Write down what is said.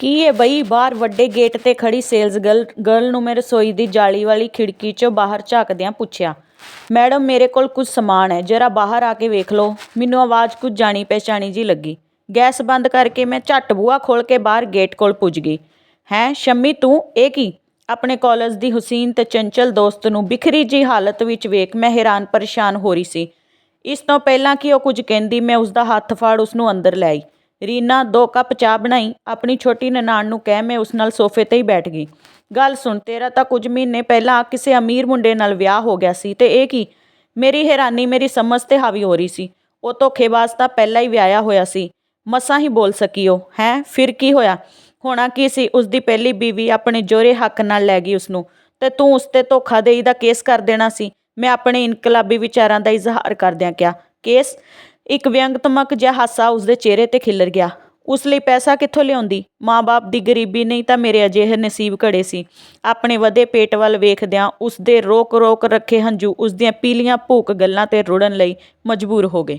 ਕੀ ਏ ਬਈ ਬਾਹਰ ਵੱਡੇ ਗੇਟ ਤੇ ਖੜੀ ਸੇਲਜ਼ ਗਰਲ ਗਰਲ ਨੂੰ ਮੈਂ ਰਸੋਈ ਦੀ ਜਾਲੀ ਵਾਲੀ ਖਿੜਕੀ 'ਚੋਂ ਬਾਹਰ ਝਾਕਦਿਆਂ ਪੁੱਛਿਆ, ਮੈਡਮ, ਮੇਰੇ ਕੋਲ ਕੁਝ ਸਮਾਨ ਹੈ, ਜਰਾ ਬਾਹਰ ਆ ਕੇ ਵੇਖ ਲਓ। ਮੈਨੂੰ ਆਵਾਜ਼ ਕੁਝ ਜਾਣੀ ਪਹਿਚਾਣੀ ਜੀ ਲੱਗੀ। ਗੈਸ ਬੰਦ ਕਰਕੇ ਮੈਂ ਝੱਟ ਬੂਹਾ ਖੋਲ੍ਹ ਕੇ ਬਾਹਰ ਗੇਟ ਕੋਲ ਪੁੱਜ ਗਈ। ਹੈਂ, ਸ਼ੰਮੀ, ਤੂੰ? ਇਹ ਕੀ? ਆਪਣੇ ਕਾਲਜ ਦੀ ਹੁਸੀਨ ਤੇ ਚੰਚਲ ਦੋਸਤ ਨੂੰ ਬਿਖਰੀ ਜੀ ਹਾਲਤ ਵਿੱਚ ਵੇਖ ਮੈਂ ਹੈਰਾਨ ਪਰੇਸ਼ਾਨ ਹੋ ਰਹੀ ਸੀ। ਇਸ ਤੋਂ ਪਹਿਲਾਂ ਕਿ ਉਹ ਕੁਝ ਕਹਿੰਦੀ, ਮੈਂ ਉਸ ਦਾ ਹੱਥ ਫਾੜ ਉਸ ਨੂੰ ਅੰਦਰ ਲੈ ਆਈ। ਰੀਨਾ ਦੋ ਕੱਪ ਚਾਹ ਬਣਾਈ। ਆਪਣੀ ਛੋਟੀ ਨਨਾਣ ਨੂੰ ਕਹਿ ਮੈਂ ਉਸ ਨਾਲ ਸੋਫੇ ਤੇ ਹੀ ਬੈਠ ਗਈ। ਗੱਲ ਸੁਣ, ਤੇਰਾ ਤਾਂ ਕੁਝ ਮਹੀਨੇ ਪਹਿਲਾਂ ਕਿਸੇ ਅਮੀਰ ਮੁੰਡੇ ਨਾਲ ਵਿਆਹ ਹੋ ਗਿਆ ਸੀ ਤੇ ਇਹ ਕੀ? ਮੇਰੀ ਹੈਰਾਨੀ ਮੇਰੀ ਸਮਝ ਤੇ ਹਾਵੀ ਹੋ ਰਹੀ ਸੀ। ਉਹ ਧੋਖੇਬਾਜ਼ ਤਾਂ ਪਹਿਲਾਂ ਹੀ ਵਿਆਹਿਆ ਹੋਇਆ ਸੀ। ਮਸਾਂ ਹੀ ਬੋਲ ਸਕੀ ਉਹ ਹੈਂ? ਫਿਰ ਕੀ ਹੋਇਆ? ਹੋਣਾ ਕੀ ਸੀ? ਉਸ ਦੀ ਪਹਿਲੀ ਬੀਵੀ ਆਪਣੇ ਜੋਰੇ ਹੱਕ ਨਾਲ ਲੈ ਗਈ ਉਸ ਨੂੰ ਤੇ ਤੂੰ ਉਸ ਤੇ ਧੋਖਾਦੇਈ ਦਾ ਕੇਸ ਕਰ ਦੇਣਾ ਸੀ। ਮੈਂ ਆਪਣੇ ਇਨਕਲਾਬੀ ਵਿਚਾਰਾਂ ਦਾ ਇਜ਼ਹਾਰ ਕਰਦਿਆਂ ਕਿਹਾ, ਕੇਸ? ਇੱਕ ਵਿਅੰਗਤਮਕ ਜਿਹਾ ਹਾਸਾ ਉਸਦੇ ਚਿਹਰੇ ਤੇ ਖਿਲਰ ਗਿਆ। ਉਸ ਲਈ ਪੈਸਾ ਕਿੱਥੋਂ ਲਿਆਉਂਦੀ? ਮਾਂ-ਬਾਪ ਦੀ ਗਰੀਬੀ ਨਹੀਂ ਤਾਂ ਮੇਰੇ ਅਜਿਹੇ ਨਸੀਬ ਘੜੇ ਸੀ। ਆਪਣੇ ਵਧੇ ਪੇਟ ਵੱਲ ਵੇਖਦਿਆਂ ਉਸ ਦੇ ਰੋਕ-ਰੋਕ ਰੱਖੇ ਹੰਝੂ ਉਸ ਦੀਆਂ ਪੀਲੀਆਂ ਭੂਕ ਗੱਲਾਂ ਤੇ ਰੁੜਨ ਲਈ ਮਜਬੂਰ ਹੋ ਗਏ।